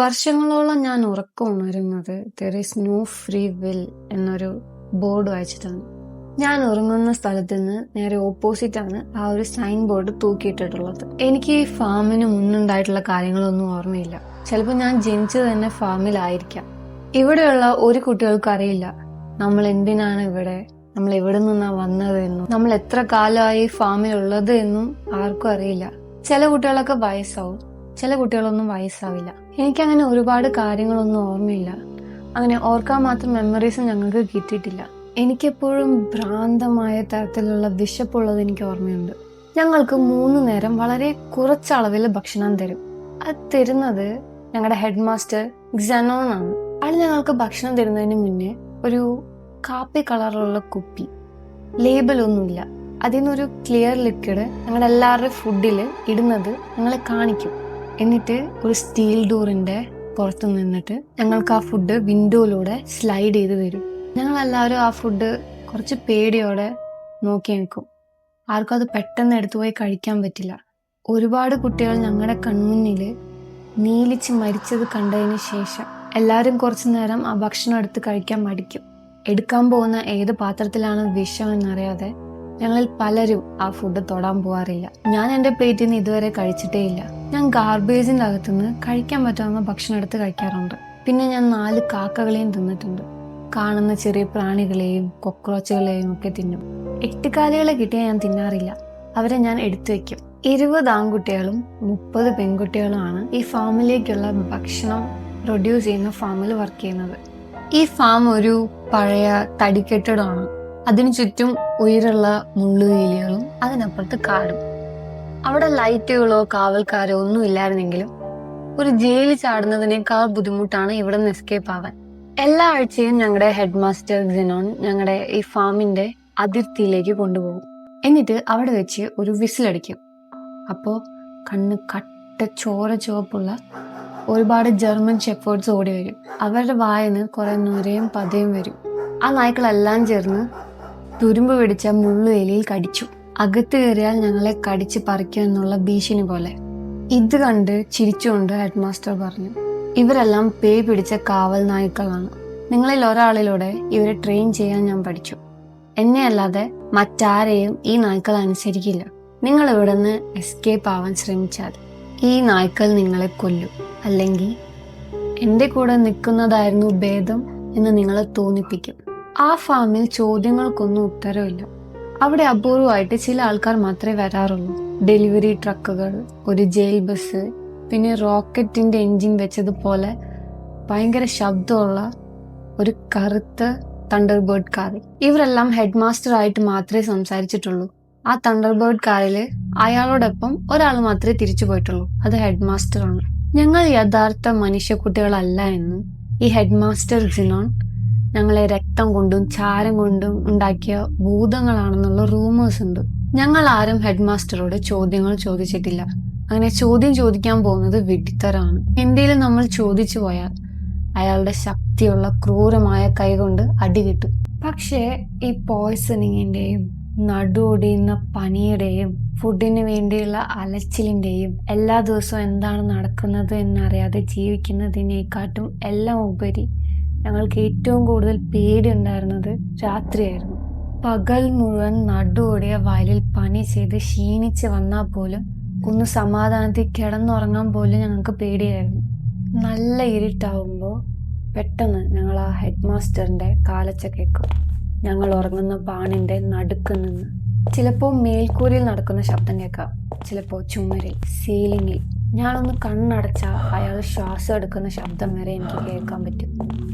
വർഷങ്ങളോളം ഞാൻ ഉറക്കം ഉണരുന്നത് there is no free will എന്നൊരു ബോർഡ് വായിച്ചിട്ടാണ്. ഞാൻ ഉറങ്ങുന്ന സ്ഥലത്ത് നിന്ന് നേരെ ഓപ്പോസിറ്റ് ആണ് ആ ഒരു സൈൻ ബോർഡ് തൂക്കിയിട്ടിട്ടുള്ളത്. എനിക്ക് ഈ ഫാമിന് മുന്നുണ്ടായിട്ടുള്ള കാര്യങ്ങളൊന്നും ഓർമ്മയില്ല. ചിലപ്പോൾ ഞാൻ ജനിച്ചത് തന്നെ ഫാമിലായിരിക്കാം. ഇവിടെയുള്ള ഒരു കുട്ടികൾക്കും അറിയില്ല. നമ്മൾ എന്തിനാണ് ഇവിടെ? നമ്മൾ എവിടെ നിന്നാണ് വന്നത് എന്നും? നമ്മൾ എത്ര കാലമായി ഫാമിൽ ഉള്ളത് എന്നും ആർക്കും അറിയില്ല. ചില കുട്ടികളൊക്കെ വയസ്സാവും. ചില കുട്ടികളൊന്നും വയസ്സാവില്ല. എനിക്കങ്ങനെ ഒരുപാട് കാര്യങ്ങളൊന്നും ഓർമ്മയില്ല. അങ്ങനെ ഓർക്കാൻ മാത്രം മെമ്മറീസ് ഞങ്ങൾക്ക് കിട്ടിയിട്ടില്ല. എനിക്കെപ്പോഴും ഭ്രാന്തമായ തരത്തിലുള്ള വിശപ്പുള്ളത് എനിക്ക് ഓർമ്മയുണ്ട്. ഞങ്ങൾക്ക് മൂന്ന് നേരം വളരെ കുറച്ചളവിൽ ഭക്ഷണം തരും. അത് തരുന്നത് ഞങ്ങളുടെ ഹെഡ് മാസ്റ്റർ ജനോൺ ആണ് അയാൾ ഞങ്ങൾക്ക് ഭക്ഷണം തരുന്നതിന് മുന്നേ ഒരു കാപ്പി കളറുള്ള കുപ്പി. ലേബൽ ഒന്നുമില്ല അതിൽ നിന്നൊരു ക്ലിയർ ലിക്വിഡ് ഞങ്ങളുടെ എല്ലാവരുടെ ഫുഡിൽ ഇടുന്നത് ഞങ്ങളെ കാണിക്കും. എന്നിട്ട് ഒരു സ്റ്റീൽ ഡോറിന്റെ പുറത്ത് നിന്നിട്ട് ഞങ്ങൾക്ക് ആ ഫുഡ് വിൻഡോയിലൂടെ സ്ലൈഡ് ചെയ്ത് തരും. ഞങ്ങൾ എല്ലാവരും ആ ഫുഡ് കുറച്ച് പേടിയോടെ നോക്കി നിൽക്കും. ആർക്കും അത് പെട്ടെന്ന് എടുത്തു പോയി കഴിക്കാൻ പറ്റില്ല. ഒരുപാട് കുട്ടികൾ ഞങ്ങളുടെ കൺമുന്നിൽ നീലിച്ച് മരിച്ചത് കണ്ടതിന് ശേഷം എല്ലാവരും കുറച്ചു നേരം ആ ഭക്ഷണം എടുത്ത് കഴിക്കാൻ മടിക്കും. എടുക്കാൻ പോകുന്ന ഏത് പാത്രത്തിലാണ് വിഷം എന്നറിയാതെ ഞങ്ങളിൽ പലരും ആ ഫുഡ് തൊടാൻ പോവാറില്ല. ഞാൻ എന്റെ പ്ലേറ്റിൽ നിന്ന് ഇതുവരെ കഴിച്ചിട്ടേ ഇല്ല. ഞാൻ ഗാർബേജിന്റെ അകത്തുനിന്ന് കഴിക്കാൻ പറ്റാവുന്ന ഭക്ഷണം എടുത്ത് കഴിക്കാറുണ്ട്. പിന്നെ ഞാൻ നാല് കാക്കകളെയും തിന്നിട്ടുണ്ട്. കാണുന്ന ചെറിയ പ്രാണികളെയും കൊക്രോച്ചുകളെയും ഒക്കെ തിന്നും. എട്ടുകാലികളെ കിട്ടിയാൽ ഞാൻ തിന്നാറില്ല. അവരെ ഞാൻ എടുത്തു വെക്കും. ഇരുപത് ആൺകുട്ടികളും മുപ്പത് പെൺകുട്ടികളുമാണ് ഈ ഫാമിലേക്കുള്ള ഭക്ഷണം പ്രൊഡ്യൂസ് ചെയ്യുന്ന ഫാമിൽ വർക്ക് ചെയ്യുന്നത്. ഈ ഫാം ഒരു പഴയ തടിക്കെട്ടിടമാണ്. അതിനു ചുറ്റും ഉയരുള്ള മുള്ളുവേലികളും അതിനപ്പുറത്ത് കാടും. അവിടെ ലൈറ്റുകളോ കാവൽക്കാരോ ഒന്നും ഇല്ലായിരുന്നെങ്കിലും ഒരു ജയിലിൽ ചാടുന്നതിനേക്കാൾ ബുദ്ധിമുട്ടാണ് ഇവിടെ നിന്ന് എസ്കേപ്പ് ആവാൻ. എല്ലാ ആഴ്ചയും ഞങ്ങളുടെ ഹെഡ് മാസ്റ്റർ ജിനോൺ ഞങ്ങളുടെ ഈ ഫാമിന്റെ അതിർത്തിയിലേക്ക് കൊണ്ടുപോകും. എന്നിട്ട് അവിടെ വെച്ച് ഒരു വിസിലടിക്കും. അപ്പോൾ കണ്ണ് കട്ട ചോര ചുവപ്പുള്ള ഒരുപാട് ജർമ്മൻ ഷെഫേർഡ്സ് ഓടി വരും. അവരുടെ വായന് കുറെ നുരയും പതയും വരും. ആ നായ്ക്കളെല്ലാം ചേർന്ന് തുരുമ്പ് പിടിച്ച മുള്ളു എലിയിൽ കടിച്ചു. അകത്ത് കയറിയാൽ ഞങ്ങളെ കടിച്ച് പറിക്കും എന്നുള്ള ഭീഷണി പോലെ. ഇത് കണ്ട് ചിരിച്ചുകൊണ്ട് ഹെഡ് മാസ്റ്റർ പറഞ്ഞു ഇവരെല്ലാം പേ പിടിച്ച കാവൽ നായ്ക്കളാണ്. നിങ്ങളിൽ ഒരാളിലൂടെ ഇവരെ ട്രെയിൻ ചെയ്യാൻ ഞാൻ പഠിച്ചു. എന്നെ അല്ലാതെ മറ്റാരെയും ഈ നായ്ക്കൾ അനുസരിക്കില്ല. നിങ്ങൾ ഇവിടെ നിന്ന് എസ്കേപ്പ് ആവാൻ ശ്രമിച്ചാൽ ഈ നായ്ക്കൾ നിങ്ങളെ കൊല്ലും. അല്ലെങ്കിൽ എന്റെ കൂടെ നിൽക്കുന്നതായിരുന്നു ഭേദം എന്ന് നിങ്ങളെ തോന്നിപ്പിക്കും. ആ ഫാമിൽ ചോദ്യങ്ങൾക്കൊന്നും ഉത്തരവില്ല. അവിടെ അപൂർവമായിട്ട് ചില ആൾക്കാർ മാത്രമേ വരാറുള്ളൂ. ഡെലിവറി ട്രക്കുകൾ ഒരു ജയിൽ ബസ് പിന്നെ റോക്കറ്റിന്റെ എൻജിൻ വെച്ചതുപോലെ ഭയങ്കര ശബ്ദമുള്ള ഒരു കറുത്ത തണ്ടർബേർഡ് കാർ ഇവരെല്ലാം ഹെഡ് മാസ്റ്റർ ആയിട്ട് മാത്രമേ സംസാരിച്ചിട്ടുള്ളൂ. ആ തണ്ടർബേർഡ് കാറിൽ അയാളോടൊപ്പം ഒരാൾ മാത്രമേ തിരിച്ചു പോയിട്ടുള്ളൂ. അത് ഹെഡ് മാസ്റ്റർ ആണ് ഞങ്ങൾ യഥാർത്ഥ മനുഷ്യക്കുട്ടികളല്ല എന്നും ഈ ഹെഡ് മാസ്റ്റർ ജിനോൺ ഞങ്ങളെ രക്തം കൊണ്ടും ചാരം കൊണ്ടും ഉണ്ടാക്കിയ ഭൂതങ്ങളാണെന്നുള്ള റൂമേഴ്സ് ഉണ്ട്. ഞങ്ങൾ ആരും ഹെഡ് മാസ്റ്ററോട് ചോദ്യങ്ങൾ ചോദിച്ചിട്ടില്ല. അങ്ങനെ ചോദ്യം ചോദിക്കാൻ പോകുന്നത് വിഡിത്തരാണ് എന്തെങ്കിലും നമ്മൾ ചോദിച്ചു പോയാൽ അയാളുടെ ശക്തിയുള്ള ക്രൂരമായ കൈകൊണ്ട് അടി കിട്ടും. പക്ഷേ ഈ പോയ്സണിങ്ങിന്റെയും നടുവൊടിയുന്ന പനിയുടെയും ഫുഡിന് വേണ്ടിയുള്ള അലച്ചിലിന്റെയും എല്ലാ ദിവസവും എന്താണ് നടക്കുന്നത് എന്നറിയാതെ ജീവിക്കുന്നതിനേക്കാട്ടും എല്ലാം ഉപരി ഞങ്ങൾക്ക് ഏറ്റവും കൂടുതൽ പേടി ഉണ്ടായിരുന്നത് രാത്രിയായിരുന്നു. പകൽ മുഴുവൻ നടുവോടിയ വയലിൽ പണി ചെയ്ത് ക്ഷീണിച്ച് വന്നാൽ പോലും ഒന്ന് സമാധാനത്തിൽ കിടന്നുറങ്ങാൻ പോലും ഞങ്ങൾക്ക് പേടിയായിരുന്നു. നല്ല ഇരുട്ടാവുമ്പോൾ പെട്ടെന്ന് ഞങ്ങൾ ആ ഹെഡ് മാസ്റ്ററിന്റെ കാലച്ച കേൾക്കും ഞങ്ങൾ ഉറങ്ങുന്ന പാണിന്റെ നടുക്ക് നിന്ന് ചിലപ്പോൾ മേൽക്കൂരയിൽ നടക്കുന്ന ശബ്ദം കേൾക്കാം ചിലപ്പോൾ ചുമരിൽ സീലിംഗിൽ ഞാനൊന്ന് കണ്ണടച്ചാൽ അയാൾ ശ്വാസം എടുക്കുന്ന ശബ്ദം വരെ എനിക്ക് കേൾക്കാൻ പറ്റും.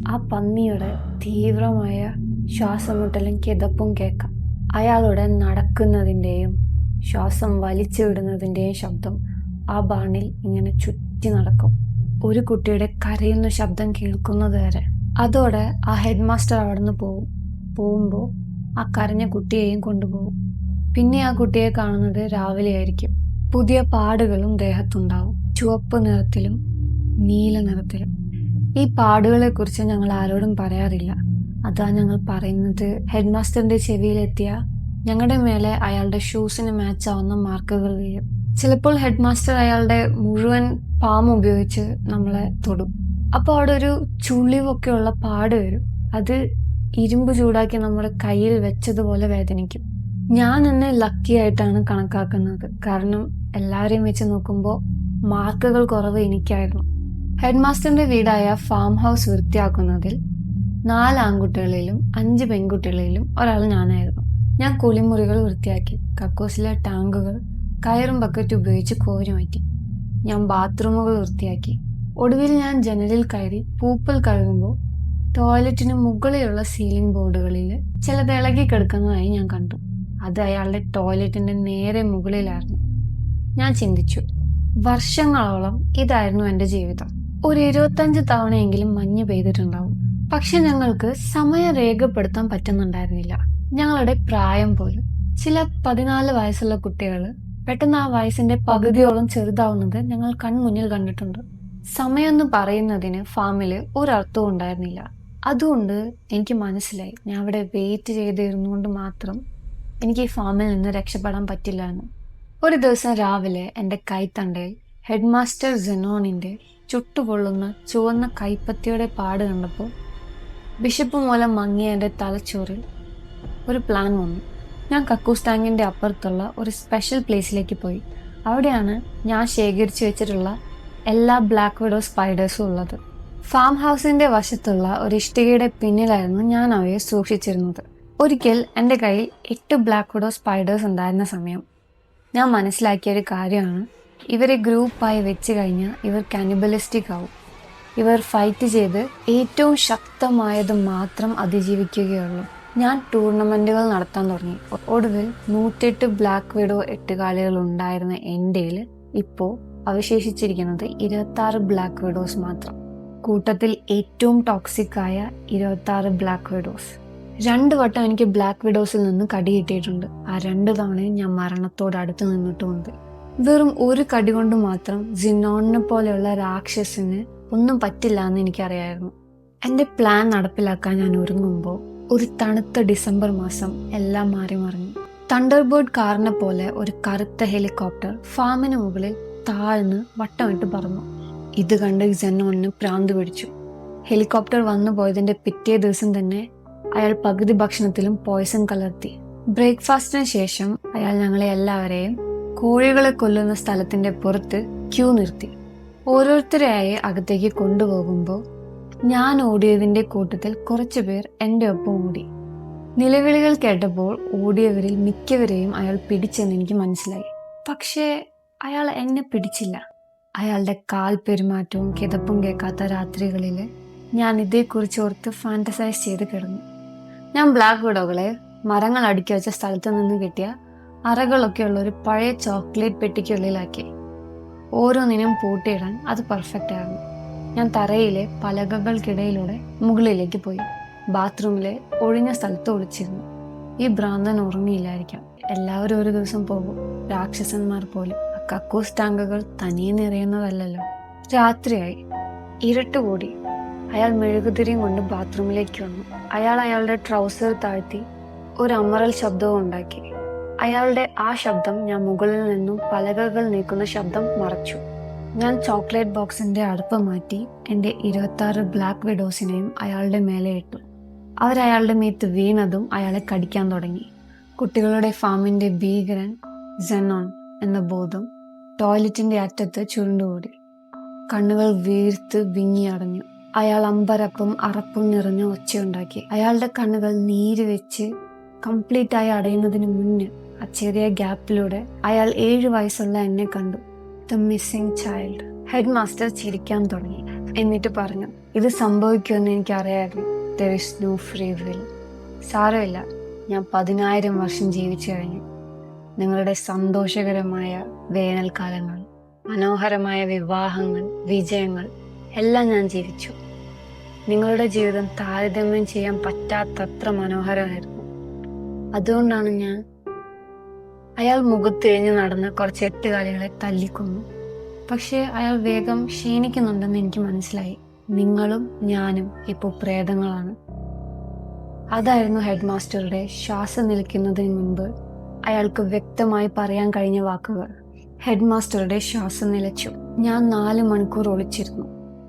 ആ പന്നിയുടെ തീവ്രമായ ശ്വാസമുട്ടലും കിതപ്പും കേൾക്കാം. അയാളുടെ നടക്കുന്നതിന്റെയും ശ്വാസം വലിച്ചു വിടുന്നതിന്റെയും ശബ്ദം ആ ബാണിൽ ഇങ്ങനെ ചുറ്റി നടക്കും. ഒരു കുട്ടിയുടെ കരയുന്ന ശബ്ദം കേൾക്കുന്നത് വരെ. അതോടെ ആ ഹെഡ് മാസ്റ്റർ അവിടെ നിന്ന് പോവും. പോകുമ്പോൾ ആ കരഞ്ഞ കുട്ടിയെയും കൊണ്ടുപോകും. പിന്നെ ആ കുട്ടിയെ കാണുന്നത് രാവിലെ ആയിരിക്കും. പുതിയ പാടുകളും ദേഹത്തുണ്ടാവും. ചുവപ്പ് നിറത്തിലും നീല നിറത്തിലും. ഈ പാടുകളെ കുറിച്ച് ഞങ്ങൾ ആരോടും പറയാറില്ല. അതാ ഞങ്ങൾ പറയുന്നത് ഹെഡ് മാസ്റ്ററിന്റെ ചെവിയിലെത്തിയ ഞങ്ങളുടെ മേലെ അയാളുടെ ഷൂസിന് മാച്ച് ആവുന്ന മാർക്കുകൾ വീഴും. ചിലപ്പോൾ ഹെഡ് മാസ്റ്റർ അയാളുടെ മുഴുവൻ പാമ്പ് ഉപയോഗിച്ച് നമ്മളെ തൊടും. അപ്പോൾ അവിടെ ഒരു ചുളിവൊക്കെ ഉള്ള പാട് വരും. അത് ഇരുമ്പ് ചൂടാക്കി നമ്മുടെ കയ്യിൽ വെച്ചതുപോലെ വേദനിക്കും. ഞാൻ എന്നെ ലക്കി ആയിട്ടാണ് കണക്കാക്കുന്നത്. കാരണം എല്ലാവരെയും വെച്ച് നോക്കുമ്പോൾ മാർക്കുകൾ കുറവ് എനിക്കായിരുന്നു. ഹെഡ് മാസ്റ്ററിന്റെ വീടായ ഫാം ഹൗസ് വൃത്തിയാക്കുന്നതിൽ നാല് ആൺകുട്ടികളിലും അഞ്ച് പെൺകുട്ടികളിലും ഒരാൾ ഞാനായിരുന്നു. ഞാൻ കുളിമുറികൾ വൃത്തിയാക്കി കക്കൂസിലെ ടാങ്കുകൾ കയറും ബക്കറ്റ് ഉപയോഗിച്ച് കോരി മാറ്റി. ഞാൻ ബാത്റൂമുകൾ വൃത്തിയാക്കി. ഒടുവിൽ ഞാൻ ജനലിൽ കയറി പൂപ്പൽ കഴുകുമ്പോൾ ടോയ്ലറ്റിന് മുകളിലുള്ള സീലിംഗ് ബോർഡുകളിൽ ചിലത് ഇളകി കിടക്കുന്നതായി ഞാൻ കണ്ടു. അത് അയാളുടെ ടോയ്ലറ്റിന്റെ നേരെ മുകളിലായിരുന്നു. ഞാൻ ചിന്തിച്ചു വർഷങ്ങളോളം ഇതായിരുന്നു എന്റെ ജീവിതം. ഒരു ഇരുപത്തഞ്ച് തവണയെങ്കിലും മഞ്ഞ് പെയ്തിട്ടുണ്ടാവും. പക്ഷെ ഞങ്ങൾക്ക് സമയം രേഖപ്പെടുത്താൻ പറ്റുന്നുണ്ടായിരുന്നില്ല. ഞങ്ങളുടെ പ്രായം പോലും. ചില പതിനാല് വയസ്സുള്ള കുട്ടികൾ പെട്ടെന്ന് ആ വയസ്സിന്റെ പകുതിയോളം ചെറുതാവുന്നത് ഞങ്ങൾ കൺമുന്നിൽ കണ്ടിട്ടുണ്ട്. സമയം എന്ന് പറയുന്നതിന് ഫാമിൽ ഒരർത്ഥവും ഉണ്ടായിരുന്നില്ല. അതുകൊണ്ട് എനിക്ക് മനസ്സിലായി. ഞാൻ അവിടെ വെയിറ്റ് ചെയ്തിരുന്നുകൊണ്ട് മാത്രം എനിക്ക് ഈ ഫാമിൽ നിന്ന് രക്ഷപ്പെടാൻ പറ്റില്ല എന്ന്. ഒരു ദിവസം രാവിലെ എന്റെ കൈത്തണ്ടയിൽ ഹെഡ് മാസ്റ്റർ ജെനോണിന്റെ ചുട്ടുപൊള്ളുന്ന ചുവന്ന കൈപ്പത്തിയുടെ പാട് കണ്ടപ്പോൾ ബിഷപ്പ് മൂലം മങ്ങിയ എന്റെ തലച്ചോറിൽ ഒരു പ്ലാൻ വന്നു. ഞാൻ കക്കൂസ് ടാങ്കിന്റെ അപ്പുറത്തുള്ള ഒരു സ്പെഷ്യൽ പ്ലേസിലേക്ക് പോയി. അവിടെയാണ് ഞാൻ ശേഖരിച്ചു വെച്ചിട്ടുള്ള എല്ലാ ബ്ലാക്ക് വിഡോ സ്പൈഡേഴ്സും ഉള്ളത്. ഫാം ഹൗസിന്റെ വശത്തുള്ള ഒരു ഇഷ്ടികയുടെ പിന്നിലായിരുന്നു ഞാൻ അവയെ സൂക്ഷിച്ചിരുന്നത്. ഒരിക്കൽ എന്റെ കയ്യിൽ എട്ട് ബ്ലാക്ക് വിഡോ സ്പൈഡേഴ്സ് ഉണ്ടായിരുന്ന സമയം. ഞാൻ മനസ്സിലാക്കിയ ഒരു കാര്യമാണ് ഇവരെ ഗ്രൂപ്പായി വെച്ച് കഴിഞ്ഞാൽ ഇവർ കാനിബലിസ്റ്റിക് ആവും. ഇവർ ഫൈറ്റ് ചെയ്ത് ഏറ്റവും ശക്തമായത് മാത്രം അതിജീവിക്കുകയുള്ളൂ. ഞാൻ ടൂർണമെന്റുകൾ നടത്താൻ തുടങ്ങി. ഒടുവിൽ നൂറ്റെട്ട് ബ്ലാക്ക് വിഡോ എട്ടുകാലികൾ ഉണ്ടായിരുന്ന എന്റെയിൽ ഇപ്പോൾ അവശേഷിച്ചിരിക്കുന്നത് ഇരുപത്തി ആറ് ബ്ലാക്ക് വിഡോസ് മാത്രം. കൂട്ടത്തിൽ ഏറ്റവും ടോക്സിക് ആയ ഇരുപത്തി ആറ് ബ്ലാക്ക് വിഡോസ് രണ്ട് വട്ടം എനിക്ക് ബ്ലാക്ക് വിഡോസിൽ നിന്ന് കടി കിട്ടിയിട്ടുണ്ട്. ആ രണ്ട് തവണയും ഞാൻ മരണത്തോട് അടുത്ത് നിന്നിട്ടുമുണ്ട്. വെറും ഒരു കടി കൊണ്ട് മാത്രം ജിനോണിനെ പോലെയുള്ള രാക്ഷസിന് ഒന്നും പറ്റില്ല എന്ന് എനിക്കറിയായിരുന്നു. എന്റെ പ്ലാൻ നടപ്പിലാക്കാൻ ഞാൻ ഒരുങ്ങുമ്പോൾ ഒരു തണുത്ത ഡിസംബർ മാസം എല്ലാം മാറി മറിഞ്ഞു. തണ്ടർബേർഡ് കാറിനെ പോലെ ഒരു കറുത്ത ഹെലികോപ്റ്റർ ഫാമിന് മുകളിൽ താഴ്ന്ന് വട്ടമിട്ട് പറന്നു. ഇത് കണ്ട് ജനോണിന് പ്രാന്ത് പിടിച്ചു. ഹെലികോപ്റ്റർ വന്നു പോയതിന്റെ പിറ്റേ ദിവസം തന്നെ അയാൾ പകുതി ഭക്ഷണത്തിലും പോയ്സൺ കലർത്തി. ബ്രേക്ക്ഫാസ്റ്റിന് ശേഷം അയാൾ ഞങ്ങളെ എല്ലാവരെയും കോഴികളെ കൊല്ലുന്ന സ്ഥലത്തിന്റെ പുറത്ത് ക്യൂ നിർത്തി. ഓരോരുത്തരെയായി അകത്തേക്ക് കൊണ്ടുപോകുമ്പോൾ ഞാൻ ഓടിയതിന്റെ കൂട്ടത്തിൽ കുറച്ചു പേർ എന്റെ ഒപ്പം ഓടി. നിലവിളികൾ കേട്ടപ്പോൾ ഓടിയവരിൽ മിക്കവരെയും അയാൾ പിടിച്ചെന്ന് എനിക്ക് മനസ്സിലായി. പക്ഷേ അയാൾ എന്നെ പിടിച്ചില്ല. അയാളുടെ കാൽ പെരുമാറ്റവും കിതപ്പും കേൾക്കാത്ത രാത്രികളിൽ ഞാൻ ഇതേക്കുറിച്ച് ഓർത്ത് ഫാന്റസൈസ് ചെയ്ത് കിടന്നു. ഞാൻ ബ്ലാക്ക് വിഡോകളെ മരങ്ങൾ അടുക്കി വെച്ച സ്ഥലത്ത് നിന്ന് കിട്ടിയ അറകളൊക്കെ ഉള്ള ഒരു പഴയ ചോക്ലേറ്റ് പെട്ടിക്കുള്ളിലാക്കി. ഓരോന്നിനും പൂട്ടിയിടാൻ അത് പെർഫെക്റ്റ് ആയിരുന്നു. ഞാൻ തറയിലെ പലകകൾക്കിടയിലൂടെ മുകളിലേക്ക് പോയി. ബാത്റൂമിലെ ഒഴിഞ്ഞ സ്ഥലത്ത് ഒളിച്ചിരുന്നു. ഈ ഭ്രാന്തൻ ഉറങ്ങിയില്ലായിരിക്കാം. എല്ലാവരും ഒരു ദിവസം പോകും. രാക്ഷസന്മാർ പോലും. ആ കക്കൂസ് ടാങ്കുകൾ തനിയെ നിറയുന്നതല്ലല്ലോ. രാത്രിയായി. ഇരുട്ട് കൂടി. അയാൾ മെഴുകുതിരിയും കൊണ്ട് ബാത്റൂമിലേക്ക് വന്നു. അയാൾ അയാളുടെ ട്രൗസർ താഴ്ത്തി ഒരു അമറൽ ശബ്ദവും ഉണ്ടാക്കി. അയാളുടെ ആ ശബ്ദം ഞാൻ മുകളിൽ നിന്നും പലകകൾ നീക്കുന്ന ശബ്ദം മറച്ചു. ഞാൻ ചോക്ലേറ്റ് ബോക്സിന്റെ അടുപ്പ് മാറ്റി എന്റെ ഇരുപത്തി ആറ് ബ്ലാക്ക് വിഡോസിനെയും അയാളുടെ മേലെ ഇട്ടു. അവരയാളുടെ മേത്ത് വീണതും അയാളെ കടിക്കാൻ തുടങ്ങി. കുട്ടികളുടെ ഫാമിന്റെ ഭീകരൻ സെനോൺ എന്ന ബോധം ടോയ്ലറ്റിന്റെ അറ്റത്ത് ചുരുണ്ടുകൂടി. കണ്ണുകൾ വീർത്ത് വിങ്ങിയടഞ്ഞു അയാൾ അമ്പരപ്പും അറപ്പും നിറഞ്ഞ ഒച്ചയുണ്ടാക്കി. അയാളുടെ കണ്ണുകൾ നീര് വെച്ച് കംപ്ലീറ്റ് ആയി അടയുന്നതിന് മുന്നേ ആ ചെറിയ ഗ്യാപ്പിലൂടെ അയാൾ ഏഴു വയസ്സുള്ള എന്നെ കണ്ടു. The missing child head master ചിരിക്കാൻ തുടങ്ങി. എന്നിട്ട് പറഞ്ഞു ഇത് സംഭവിക്കുമെന്ന് എനിക്കറിയായിരുന്നു. There is no free will സാരമില്ല. ഞാൻ പതിനായിരം വർഷം ജീവിച്ചു കഴിഞ്ഞു. നിങ്ങളുടെ സന്തോഷകരമായ വേനൽക്കാലങ്ങൾ മനോഹരമായ വിവാഹങ്ങൾ വിജയങ്ങൾ എല്ലാം ഞാൻ ജീവിച്ചു. നിങ്ങളുടെ ജീവിതം താരതമ്യം ചെയ്യാൻ പറ്റാത്തത്ര മനോഹരമായിരുന്നു. അതുകൊണ്ടാണ് ഞാൻ അയാൾ മുഖത്തിരിഞ്ഞ് നടന്ന് കുറച്ച് എട്ടുകാലികളെ തല്ലിക്കൊന്നു. പക്ഷേ അയാൾ വേഗം ക്ഷീണിക്കുന്നുണ്ടെന്ന് എനിക്ക് മനസ്സിലായി. നിങ്ങളും ഞാനും ഇപ്പോൾ പ്രേതങ്ങളാണ്. അതായിരുന്നു ഹെഡ് മാസ്റ്ററുടെ ശ്വാസം നിൽക്കുന്നതിന് മുൻപ് അയാൾക്ക് വ്യക്തമായി പറയാൻ കഴിഞ്ഞ വാക്കുകൾ. ഹെഡ് മാസ്റ്ററുടെ ശ്വാസം നിലച്ചു. ഞാൻ നാല് മണിക്കൂർ ഒളിച്ചിരുന്നു.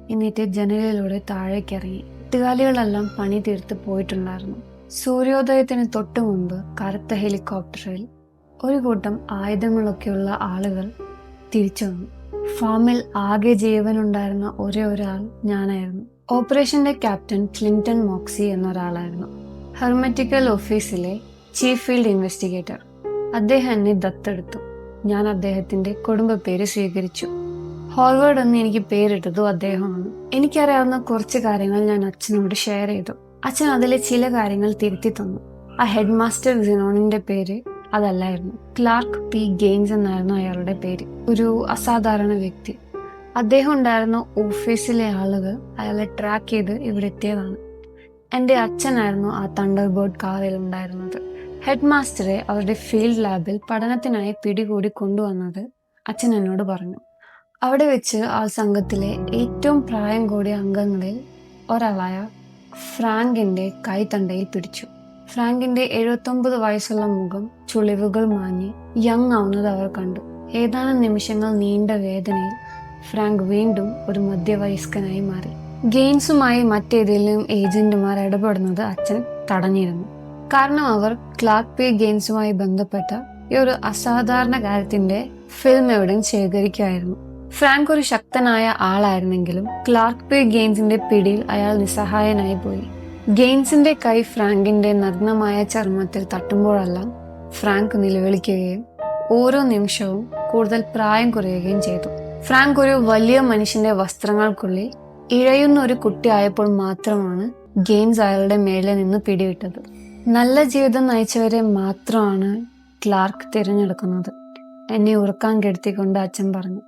എന്നിട്ട് ജനലിലൂടെ താഴേക്ക് ഇറങ്ങി എട്ടുകാലികളെല്ലാം പണി തീർത്ത് പോയിട്ടുണ്ടായിരുന്നു. സൂര്യോദയത്തിന് തൊട്ടു മുമ്പ് കറുത്ത ഹെലികോപ്റ്ററിൽ ഒരു കൂട്ടം ആയുധങ്ങളൊക്കെയുള്ള ആളുകൾ തിരിച്ചു വന്നു ഫാമിൽ ആകെ ജീവനുണ്ടായിരുന്ന ഒരേ ഒരാൾ ഞാനായിരുന്നു. ഓപ്പറേഷന്റെ ക്യാപ്റ്റൻ ക്ലിന്റൺ മോക്സി എന്നൊരാളായിരുന്നു. ഹെർമറ്റിക്കൽ ഓഫീസിലെ ചീഫ് ഫീൽഡ് ഇൻവെസ്റ്റിഗേറ്റർ. അദ്ദേഹം എന്നെ ദത്തെടുത്തു. ഞാൻ അദ്ദേഹത്തിന്റെ കുടുംബ പേര് സ്വീകരിച്ചു. ഹോർവേഡ് എന്ന് എനിക്ക് പേരിട്ടതും അദ്ദേഹമാണ്. എനിക്കറിയാവുന്ന കുറച്ച് കാര്യങ്ങൾ ഞാൻ അച്ഛനോട് ഷെയർ ചെയ്തു. അച്ഛൻ അതിലെ ചില കാര്യങ്ങൾ തിരുത്തി തന്നു. ആ ഹെഡ് മാസ്റ്റർ സിനോണിന്റെ പേര് അതല്ലായിരുന്നു. Clerk P. ഗെയിംസ് എന്നായിരുന്നു അയാളുടെ പേര്. ഒരു അസാധാരണ വ്യക്തി. അദ്ദേഹം ഉണ്ടായിരുന്ന ഓഫീസിലെ ആളുകൾ അയാളെ ട്രാക്ക് ചെയ്ത് ഇവിടെ എത്തിയതാണ്. എന്റെ അച്ഛനായിരുന്നു ആ തണ്ടർ ബേർഡ് കാറിൽ ഉണ്ടായിരുന്നത്. ഹെഡ് മാസ്റ്ററെ അവരുടെ ഫീൽഡ് ലാബിൽ പഠനത്തിനായി പിടികൂടി കൊണ്ടുവന്നത് അച്ഛൻ എന്നോട് പറഞ്ഞു. അവിടെ വെച്ച് ആ സംഘത്തിലെ ഏറ്റവും പ്രായം കൂടിയ അംഗങ്ങളിൽ ഒരാളായ ഫ്രാങ്കിന്റെ കൈത്തണ്ടയിൽ പിടിച്ചു. ഫ്രാങ്കിന്റെ എഴുപത്തൊമ്പത് വയസ്സുള്ള മുഖം ചുളിവുകൾ മാഞ്ഞ് യങ് ആവുന്നത് അവർ കണ്ടു. ഏതാനും നിമിഷങ്ങൾ നീണ്ട വേദനയിൽ ഫ്രാങ്ക് വീണ്ടും ഒരു മധ്യവയസ്കനായി മാറി. ഗെയിൻസുമായി മറ്റേതെങ്കിലും ഏജന്റുമാർ ഇടപെടുന്നത് അച്ഛൻ തടഞ്ഞിരുന്നു. കാരണം അവർ ക്ലാർക്ക് പേ ഗെയിൻസുമായി ബന്ധപ്പെട്ട ഈ ഒരു അസാധാരണ കാര്യത്തിന്റെ ഫിലിം എവിഡൻസ് ശേഖരിക്കുമായിരുന്നു ഫ്രാങ്ക് ഒരു ശക്തനായ ആളായിരുന്നെങ്കിലും ക്ലാർക്ക് പേ ഗെയിംസിന്റെ പിടിയിൽ അയാൾ നിസ്സഹായനായി പോയി. ഗെയിൻസിന്റെ കൈ ഫ്രാങ്കിന്റെ നഗ്നമായ ചർമ്മത്തിൽ തട്ടുമ്പോഴെല്ലാം ഫ്രാങ്ക് നിലവിളിക്കുകയും ഓരോ നിമിഷവും കൂടുതൽ പ്രായം കുറയുകയും ചെയ്തു. ഫ്രാങ്ക് ഒരു വലിയ മനുഷ്യന്റെ വസ്ത്രങ്ങൾക്കുള്ളിൽ ഇഴയുന്ന ഒരു കുട്ടിയായപ്പോൾ മാത്രമാണ് ഗെയിംസ് അയാളുടെ മേലെ നിന്ന് പിടിവിട്ടത്. നല്ല ജീവിതം നയിച്ചവരെ മാത്രമാണ് ക്ലാർക്ക് തിരഞ്ഞെടുക്കുന്നത് എന്നെ ഉറക്കാൻ കെടുത്തിക്കൊണ്ട് അച്ഛൻ പറഞ്ഞു.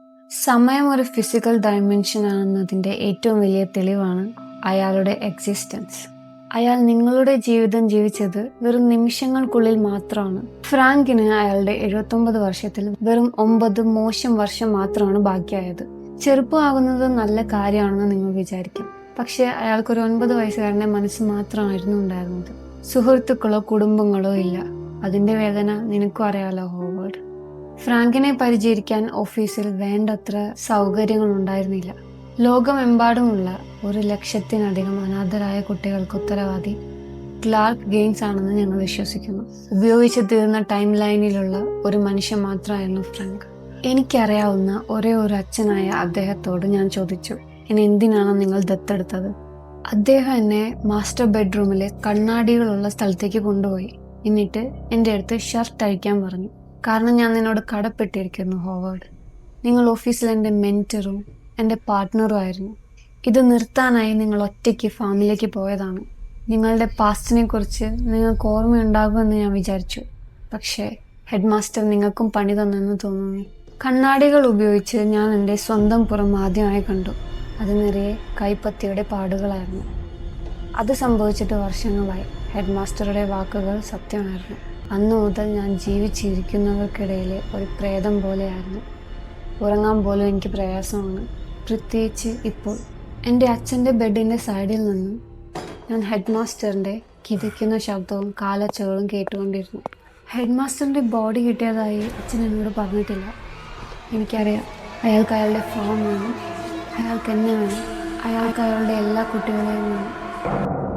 സമയം ഒരു ഫിസിക്കൽ ഡയമെൻഷൻ ആണെന്നതിന്റെ ഏറ്റവും വലിയ തെളിവാണ് അയാളുടെ എക്സിസ്റ്റൻസ് അയാൾ നിങ്ങളുടെ ജീവിതം ജീവിച്ചത് വെറും നിമിഷങ്ങൾക്കുള്ളിൽ മാത്രമാണ്. ഫ്രാങ്കിന് അയാളുടെ എഴുപത്തൊമ്പത് വർഷത്തിൽ വെറും ഒമ്പത് മോശം വർഷം മാത്രമാണ് ബാക്കിയായത്. ചെറുപ്പമാകുന്നത് നല്ല കാര്യമാണെന്ന് നിങ്ങൾ വിചാരിക്കും. പക്ഷെ അയാൾക്കൊരു ഒൻപത് വയസ്സുകാരന്റെ മനസ്സ് മാത്രമായിരുന്നു ഉണ്ടായിരുന്നത്. സുഹൃത്തുക്കളോ കുടുംബങ്ങളോ ഇല്ല. അതിന്റെ വേദന നിനക്കും അറിയാലോ ഹോവേർഡ് ഫ്രാങ്കിനെ പരിചരിക്കാൻ ഓഫീസിൽ വേണ്ടത്ര സൗകര്യങ്ങൾ ഉണ്ടായിരുന്നില്ല ലോകമെമ്പാടുമുള്ള ഒരു ലക്ഷത്തിനധികം അനാഥരായ കുട്ടികൾക്ക് ഉത്തരവാദി ക്ലാർക്ക് ഗെയിംസ് ആണെന്ന് ഞങ്ങൾ വിശ്വസിക്കുന്നു. ഉപയോഗിച്ച് തീർന്ന ടൈം ലൈനിലുള്ള ഒരു മനുഷ്യൻ മാത്രമായിരുന്നു ഫ്രാങ്ക്. എനിക്കറിയാവുന്ന ഒരേ ഒരു അച്ഛനായ അദ്ദേഹത്തോട് ഞാൻ ചോദിച്ചു എന്നെ എന്തിനാണ് നിങ്ങൾ ദത്തെടുത്തത്? അദ്ദേഹം എന്നെ മാസ്റ്റർ ബെഡ്റൂമിലെ കണ്ണാടികളുള്ള സ്ഥലത്തേക്ക് കൊണ്ടുപോയി. എന്നിട്ട് എന്റെ അടുത്ത് ഷർട്ട് അഴിക്കാൻ പറഞ്ഞു. കാരണം ഞാൻ നിന്നോട് കടപ്പെട്ടിരിക്കുന്നു ഹോവേർഡ്. നിങ്ങൾ ഓഫീസിൽ എന്റെ മെന്ററും എന്റെ പാർട്ട്ണറും ആയിരുന്നു ഇത് നിർത്താനായി നിങ്ങൾ ഒറ്റയ്ക്ക് ഫാമിലേക്ക് പോയതാണ്. നിങ്ങളുടെ പാസ്റ്റിനെ കുറിച്ച് നിങ്ങൾക്ക് ഓർമ്മയുണ്ടാകുമെന്ന് ഞാൻ വിചാരിച്ചു. പക്ഷേ ഹെഡ് മാസ്റ്റർ നിങ്ങൾക്കും പണി തന്നെന്ന് തോന്നുന്നു. കണ്ണാടികൾ ഉപയോഗിച്ച് ഞാൻ എന്റെ സ്വന്തം പുറം ആദ്യമായി കണ്ടു. അത് നിറയെ കൈപ്പത്തിയുടെ പാടുകളായിരുന്നു. അത് സംഭവിച്ചിട്ട് വർഷങ്ങളായി ഹെഡ് മാസ്റ്ററുടെ വാക്കുകൾ സത്യമായിരുന്നു. അന്നു മുതൽ ഞാൻ ജീവിച്ചിരിക്കുന്നവർക്കിടയിലെ ഒരു പ്രേതം പോലെയായിരുന്നു. ഉറങ്ങാൻ പോലും എനിക്ക് പ്രയാസമാണ്. പ്രത്യേകിച്ച് ഇപ്പോൾ എന്റെ അച്ഛന്റെ ബെഡിന്റെ സൈഡിൽ നിന്നും ഞാൻ ഹെഡ് മാസ്റ്ററിന്റെ കിതയ്ക്കുന്ന ശബ്ദവും കാലച്ചകളും കേട്ടുകൊണ്ടിരുന്നു. ഹെഡ് മാസ്റ്ററിന്റെ ബോഡി കിട്ടിയതായി അച്ഛൻ എന്നോട് പറഞ്ഞിട്ടില്ല. എനിക്കറിയാം അയാൾക്ക് അയാളുടെ ഫോം വേണം അയാൾക്ക് എന്നെ വേണം അയാൾക്ക് അയാളുടെ എല്ലാ കുട്ടികളെയും വേണം.